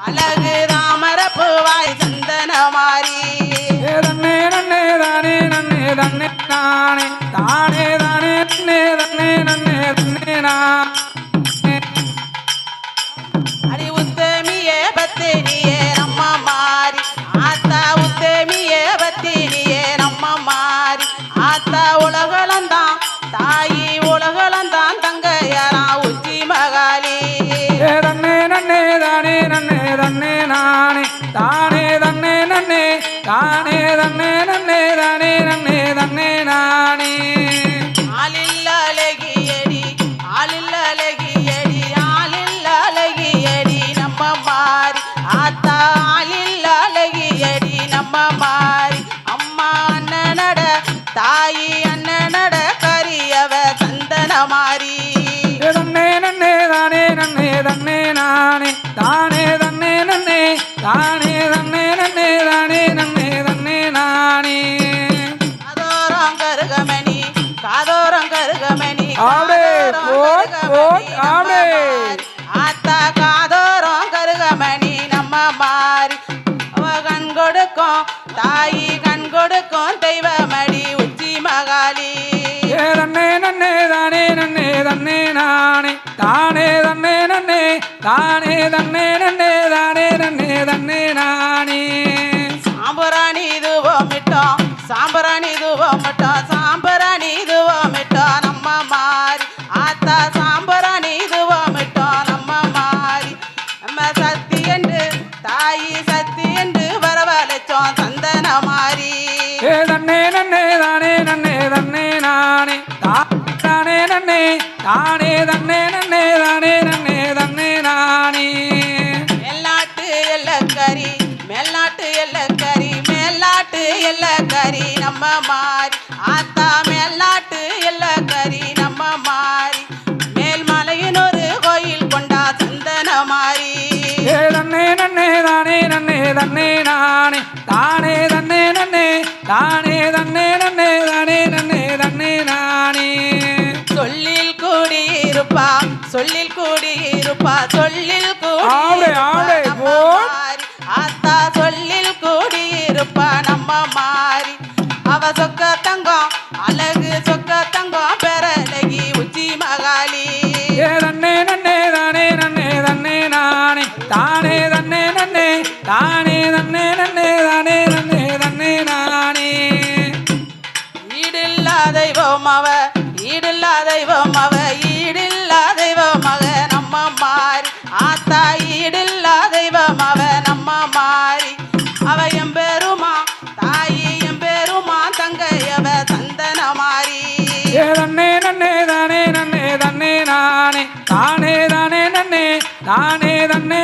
அழகு தாமரப்பூவாய் சந்தன மாறி. ஏ தன்னே நன்னே தானே நன்னே தன்னே தானே. தானே தானே நன்னே தன்னே நன்னே தன்னே நான் கொடுக்கும். தாயி கண் கொடுக்கும். தெய்வமடி உச்சி மகாலி. தன்னே நன்னே தானே நன்னே தன்னே நானே. தானே தன்னே நன்னே தானே தன்னே நன்னே தானே நன்னே தன்னே நானே. சாம்பராணி இதுவோம் மிட்டோம் சாம்பராணி இதுவோம் மிட்டோம் சாம்பராணி இதுவோம் நன்னே தானே தன்னே நன்னே தானே நன்னே தன்னே நானே மேல்நாட்டு எல்லக்கறி மேல்நாட்டு எல்லக்கறி மேல்நாட்டு எல்லக்கறி நம்ம மாறி தெய்வம் அவ ஈடில்லா தெய்வம் மக நம்ம மாறி. ஆத்தா ஈடில்லா தெய்வம் அவ நம்ம மாறி. அவ எம்பெருமா தாயி எம்பெருமா தங்கையவ தந்தன மாறி. ஏ தன்னே நன்னே தானே நன்னே தன்னே நானே. தானே தானே நன்னே தானே தன்னே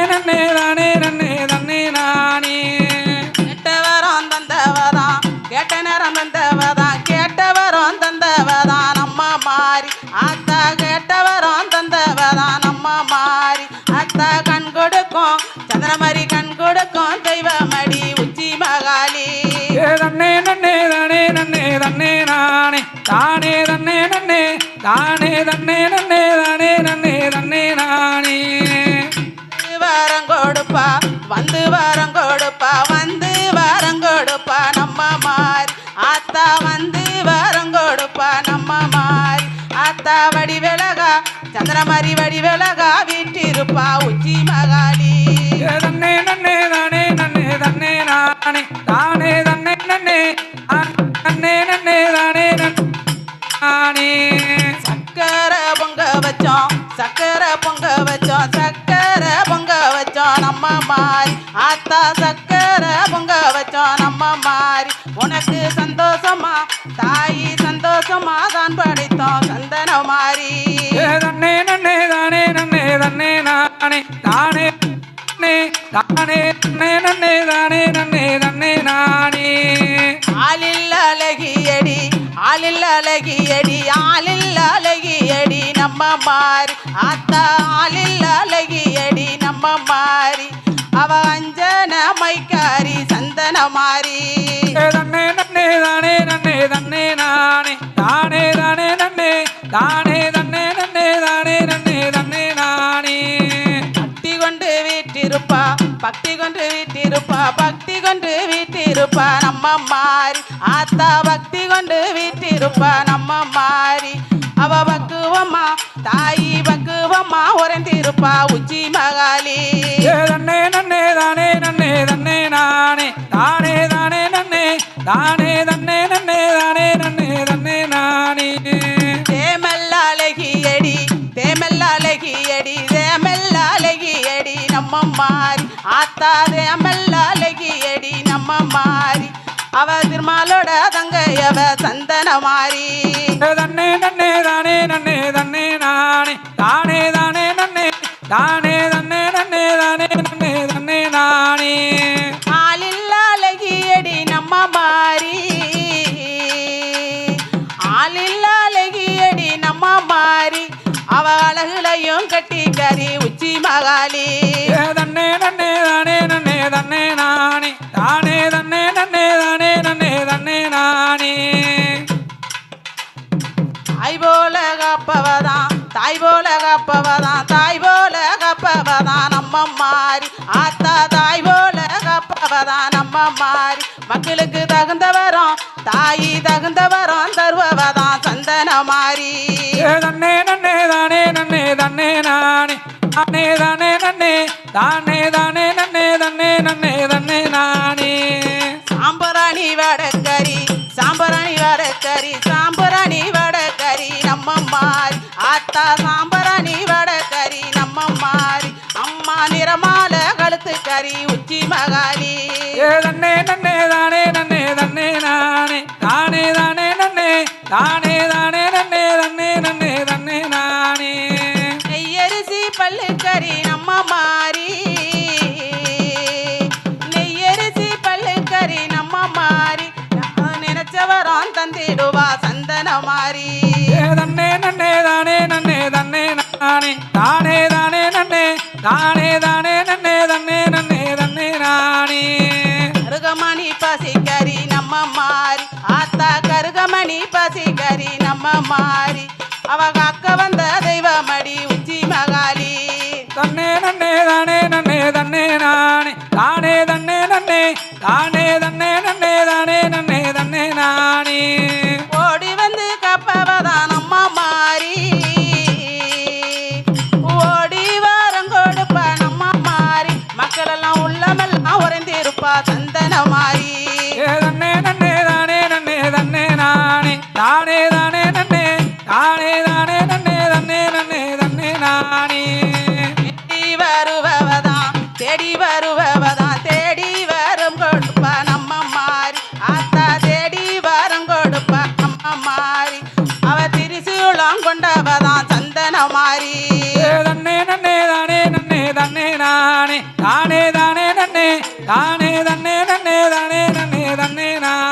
கொடுப்பா. வந்து வரம் கொடுப்பா. வந்து வரம் கொடுப்பா. நம்ம மாறி. ஆத்தா வந்து வரம் கொடுப்பா. நம்ம மாறி. ஆத்தா வடி விலகா சந்திரமரி வடி விலகா வீட்டிருப்பா. உச்சி மகாலி. தன்னே நன்னே தானே நன்னே தன்னே நானே. தானே தன்னே நன்னே. தன்னே நன்னே தானே நானே. நம்ம மாறி ஆத்தா சக்கரை பொங்க வச்சோம் நம்ம மாறி உனக்கு சந்தோஷமா? தாயி சந்தோஷமா தான் படைத்தோம் சந்தன மாறி தன்னே நன்னே தானே நன்னே தன்னே நானே தானே தானே நன்னே நன்னே தானே நன்னே தன்னே நானே. ஆளில் அழகியடி ஆளில் அழகியடி ஆளில் அழகியடி. நம்ம மாறி ஆத்தா ஆளில் அழகியடி நம்ம மாறி அவ அஞ்சன மைக்காரி சந்தன மாறி தன்னே நன்னே தானே நன்னே தன்னே நானே. தானே தானே நன்னே தானே தன்னே நன்னே தானே நன்னே தன்னே நானே. பட்டி கொண்டு வீட்டிருப்பா பக்தி கொண்டு வீட்டிருப்பா பக்தி கொண்டு வீட்டிருப்பா நம்ம மாறி ஆத்தா பக்தி கொண்டு வீட்டிருப்பா நம்ம மாறி அவ பக்குவம்மா தாயி பக்குவம்மா உறைந்திருப்பா உச்சி மகாளி ஏ தன்னே நன்னே தானே நன்னே தன்னே நானே தானே தானே நன்னே தானே தன்னே நன்னே தானே நன்னே தன்னே நானே. தேமெல்ல அழகியடி தேமெல்ல அழகியடி தேமெல்ல அழகியடி நம்ம மாறி. ஆத்தா தேமெல்ல அழகியடி நம்ம மாறி. அவ திருமாலோட தங்கையவ சந்தன மாறி தன்னே நன்னே தானே நன்னே தன்னே நானே. தானே தானே நன்னே தானே தன்னே நன்னே தானே நன்னே தன்னே நானே. ஆளில்ல அழகியடி நம்ம மாறி. ஆளில்ல அழகியடி நம்ம மாறி. அவ அழகுலையும் கட்டி கறி உச்சி மகாளி ஏ தன்னே நன்னே தானே நன்னே தன்னே நானே. காப்பவதான் நம்ம மாறி மக்களுக்கு தகுந்த வரம் தாயி தகுந்த வரம் தருவவதான் சந்தன மாறி தன்னே நன்னே தானே நன்னே தன்னே நானே. தானே தானே நன்னே தானே தானே நன்னே தன்னே நன்னே தன்னே நானே. சாம்பராணி வடக்கறி சாம்பராணி வடக்கறி சாம்பராணி வடக்கறி நம்ம மாறி ஆத்தா சாம்பராணி வடக்கறி நம்ம மாறி அம்மா நிறமால கழுத்து கறி உச்சி தன்னே நன்னே தானே நன்னே தன்னே நானே. தானே தானே நன்னே தானே தானே நன்னே தன்னே நன்னே தன்னே நானே. நெய்யரிசி பல்லு கறி நம்ம மாறி. நெய்யரிசி பல்லு கறி நம்ம மாறி. நான் நினைச்ச வரம் தந்திடுவா சந்தன மாறி. தன்னே நன்னே தானே நன்னே தன்னே நானே. தானே தானே நன்னே தானே தானே நன்னே தன்னே நன்னே நம்ம மாறி ஆத்தா கருகமணி பசிக்கறி நம்ம மாறி அவ காக்க வந்த தானே தானே நன்னே தானே தன்னே நன்னே தானே தன்னே தன்னே நான்.